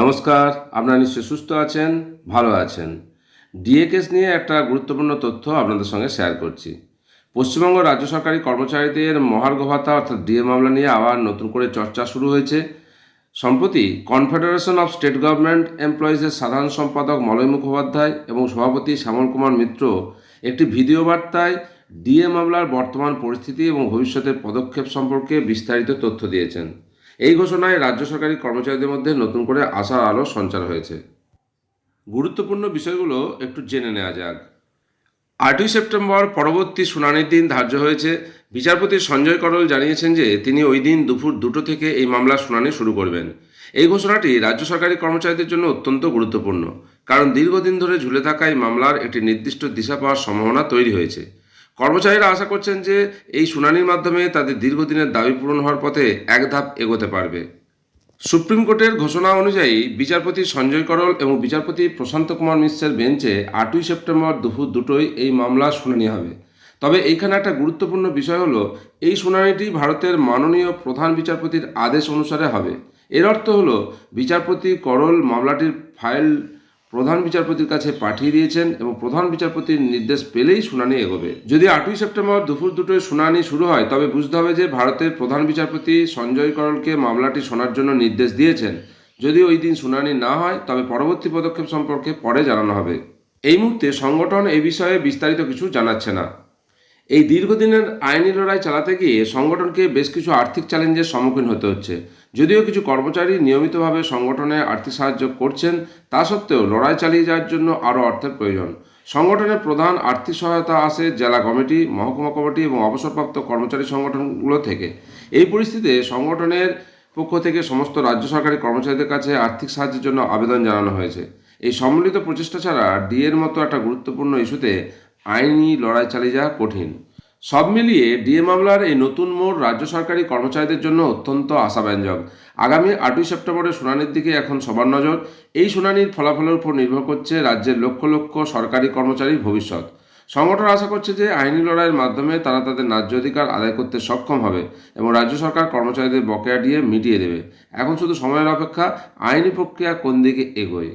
নমস্কার, আপনারা নিশ্চয়ই সুস্থ আছেন, ভালো আছেন। ডিএ কেস নিয়ে একটা গুরুত্বপূর্ণ তথ্য আপনাদের সঙ্গে শেয়ার করছি। পশ্চিমবঙ্গ রাজ্য সরকারি কর্মচারীদের মহার্ঘ ভাতা, অর্থাৎ ডিএ মামলা নিয়ে আবার নতুন করে চর্চা শুরু হয়েছে। সম্প্রতি কনফেডারেশন অফ স্টেট গভর্নমেন্ট এমপ্লয়িজের সাধারণ সম্পাদক মলয় মুখোপাধ্যায় এবং সভাপতি শ্যামল কুমার মিত্র একটি ভিডিও বার্তায় ডিএ মামলার বর্তমান পরিস্থিতি এবং ভবিষ্যতের পদক্ষেপ সম্পর্কে বিস্তারিত তথ্য দিয়েছেন। এই ঘোষণায় রাজ্য সরকারি কর্মচারীদের মধ্যে নতুন করে আশার আলো সঞ্চার হয়েছে। গুরুত্বপূর্ণ বিষয়গুলো একটু জেনে নেওয়া যাক। আটই সেপ্টেম্বর পরবর্তী শুনানির দিন ধার্য হয়েছে। বিচারপতি সঞ্জয় করল জানিয়েছেন যে তিনি ওই দিন দুপুর দুটো থেকে এই মামলার শুনানি শুরু করবেন। এই ঘোষণাটি রাজ্য সরকারি কর্মচারীদের জন্য অত্যন্ত গুরুত্বপূর্ণ, কারণ দীর্ঘদিন ধরে ঝুলে থাকা এই মামলার একটি নির্দিষ্ট দিশা পাওয়ার সম্ভাবনা তৈরি হয়েছে। কর্মচারীরা আশা করছেন যে এই শুনানির মাধ্যমে তাদের দীর্ঘদিনের দাবি পূরণ হওয়ার পথে এক ধাপ এগোতে পারবে। সুপ্রিম কোর্টের ঘোষণা অনুযায়ী বিচারপতি সঞ্জয় করল এবং বিচারপতি প্রশান্ত কুমার মিশ্রের বেঞ্চে আটই সেপ্টেম্বর দুপুর দুটোই এই মামলা শুনানি হবে। তবে এইখানে একটা গুরুত্বপূর্ণ বিষয় হলো, এই শুনানিটি ভারতের মাননীয় প্রধান বিচারপতির আদেশ অনুসারে হবে। এর অর্থ হলো, বিচারপতি করল মামলাটির ফাইল প্রধান বিচারপতির কাছে পাঠিয়ে দিয়েছেন এবং প্রধান বিচারপতির নির্দেশ পেলেই শুনানি এগোবে। যদি আটই সেপ্টেম্বর দুপুর দুটোয় শুনানি শুরু হয়, তবে বুঝতে হবে যে ভারতের প্রধান বিচারপতি সঞ্জয় করলকে মামলাটি শোনার জন্য নির্দেশ দিয়েছেন। যদি ওই দিন শুনানি না হয়, তবে পরবর্তী পদক্ষেপ সম্পর্কে পরে জানানো হবে। এই মুহূর্তে সংগঠন এ বিষয়ে বিস্তারিত কিছু জানাচ্ছে না। এই দীর্ঘদিনের আইনি লড়াই চালাতে গিয়ে সংগঠনকে বেশ কিছু আর্থিক চ্যালেঞ্জের সম্মুখীন হতে হচ্ছে। যদিও কিছু কর্মচারী নিয়মিতভাবে সংগঠনে আর্থিক সাহায্য করছেন, তা সত্ত্বেও লড়াই চালিয়ে যাওয়ার জন্য আরও অর্থের প্রয়োজন। সংগঠনের প্রধান আর্থিক সহায়তা আসে জেলা কমিটি, মহকুমা কমিটি এবং অবসরপ্রাপ্ত কর্মচারী সংগঠনগুলো থেকে। এই পরিস্থিতিতে সংগঠনের পক্ষ থেকে সমস্ত রাজ্য সরকারি কর্মচারীদের কাছে আর্থিক সাহায্যের জন্য আবেদন জানানো হয়েছে। এই সম্মিলিত প্রচেষ্টা ছাড়া ডিএর মতো একটা গুরুত্বপূর্ণ ইস্যুতে আইনি লড়াই চালিয়ে যাওয়া কঠিন। সব মিলিয়ে ডিএ মামলার এই নতুন মোড় রাজ্য সরকারি কর্মচারীদের জন্য অত্যন্ত আশাব্যঞ্জক। আগামী আটই সেপ্টেম্বরের শুনানির দিকে এখন সবার নজর। এই শুনানির ফলাফলের উপর নির্ভর করছে রাজ্যের লক্ষ লক্ষ সরকারি কর্মচারীর ভবিষ্যৎ। সংগঠন আশা করছে যে আইনি লড়াইয়ের মাধ্যমে তারা তাদের ন্যায্য অধিকার আদায় করতে সক্ষম হবে এবং রাজ্য সরকার কর্মচারীদের বকেয়া দিয়ে মিটিয়ে দেবে। এখন শুধু সময়ের অপেক্ষা, আইনি প্রক্রিয়া কোন দিকে এগোয়?